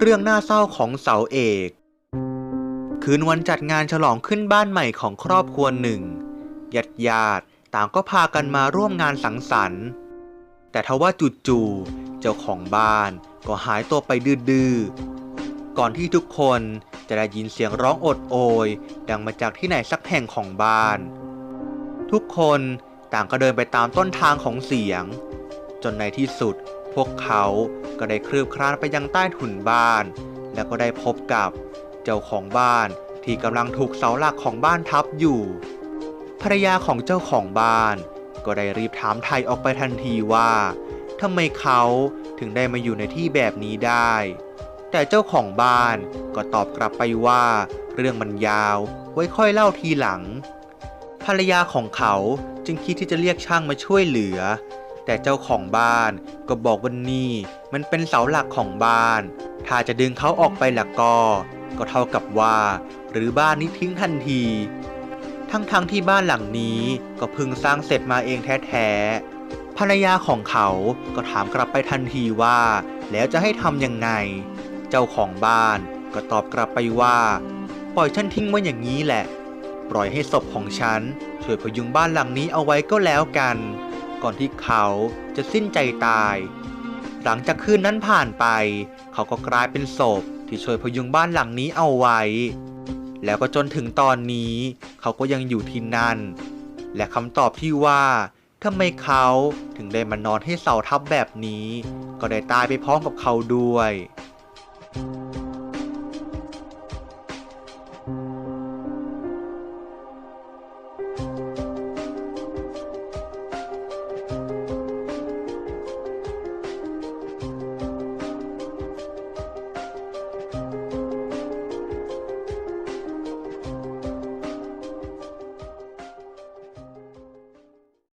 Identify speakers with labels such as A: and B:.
A: เรื่องน่าเศร้าของเสาเอก คืนวันจัดงานฉลองขึ้นบ้านใหม่ของครอบครัวหนึ่งญาติญาติต่างก็พากันมาร่วมงานสังสรรค์ แต่ทว่าจู่ๆเจ้าของบ้านก็หายตัวไปดื้อๆก่อนที่ทุกคนจะได้ยินเสียงร้องโอดโอย ดังมาจากที่ไหนสักแห่งของบ้าน ทุกคนต่างก็เดินไปตามต้นทางของเสียง จนในที่สุด พวกเขาก็ได้คลืบคลานไปยังใต้ถุนบ้าน แล้วก็ได้พบกับเจ้าของบ้านที่กำลังถูกเสาหลักของบ้านทับอยู่ ภรรยาของเจ้าของบ้าน ก็ได้รีบถามไทยออกไปทันทีว่าทำไมเขาถึงได้มาอยู่ในที่แบบนี้ได้ แต่เจ้าของบ้านก็ตอบกลับไปว่า เรื่องมันยาว ไว้ค่อยเล่าทีหลัง ภรรยาของเขาจึงคิดที่จะเรียกช่างมาช่วยเหลือ แต่เจ้าของบ้านก็บอกว่านี่มันเป็นเสาหลักของบ้าน ถ้าจะดึงเขาออกไปละก็ ก็เท่ากับว่า หรือบ้านนี้ทิ้งทันที ทั้งๆทที่บ้านหลังนี้ก็เพิ่งสร้างเสร็จมาเองแท้ๆภรรยาของเขาก็ถามกลับไปทันทีว่า แล้วจะให้ทำยังไง เจ้าของบ้านก็ตอบกลับไปว่า ปล่อยฉันทิ้งไว้อย่างนี้แหละ ปล่อยให้ศพของฉันช่วยพยุงบ้านหลังนี้เอาไว้ก็แล้วกัน ก่อนที่เขาจะสิ้นใจตาย หลังจากคืนนั้นผ่านไป เขาก็กลายเป็นศพที่ช่วยพยุงบ้านหลังนี้เอาไว้ แล้วก็จนถึงตอนนี้ เขาก็ยังอยู่ที่นั่น และคำตอบที่ว่าทำไมเขาถึงได้มานอนให้เสาทับแบบนี้ ก็ได้ตายไปพร้อมกับเขาด้วย